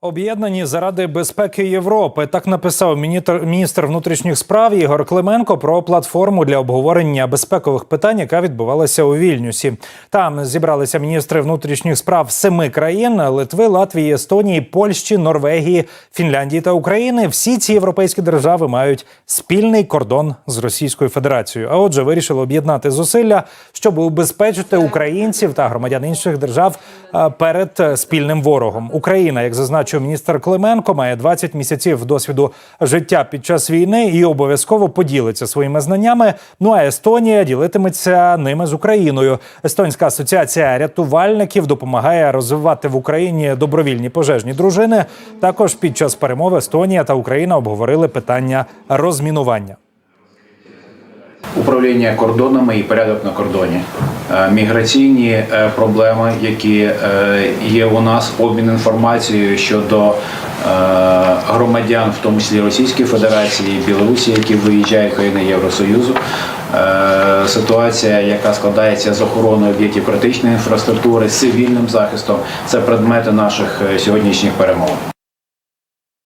Об'єднані заради безпеки Європи. Так написав міністр внутрішніх справ Ігор Клименко про платформу для обговорення безпекових питань, яка відбувалася у Вільнюсі. Там зібралися міністри внутрішніх справ семи країн: Литви, Латвії, Естонії, Польщі, Норвегії, Фінляндії та України. Всі ці європейські держави мають спільний кордон з Російською Федерацією. А отже, вирішили об'єднати зусилля, щоб убезпечити українців та громадян інших держав е, перед е, спільним ворогом. Україна, як зазначив міністр Клименко, має 20 місяців досвіду життя під час війни і обов'язково поділиться своїми знаннями. Ну а Естонія ділитиметься ними з Україною. Естонська асоціація рятувальників допомагає розвивати в Україні добровільні пожежні дружини. Також під час перемов Естонія та Україна обговорили питання розмінування. Управління кордонами і порядок на кордоні, Е, міграційні е, проблеми, які е, є у нас, обмін інформацією щодо громадян, в тому числі Російської Федерації, Білорусі, які виїжджають в країни Євросоюзу. Ситуація, яка складається з охороною об'єктів критичної інфраструктури, з цивільним захистом, це предмети наших сьогоднішніх перемовин.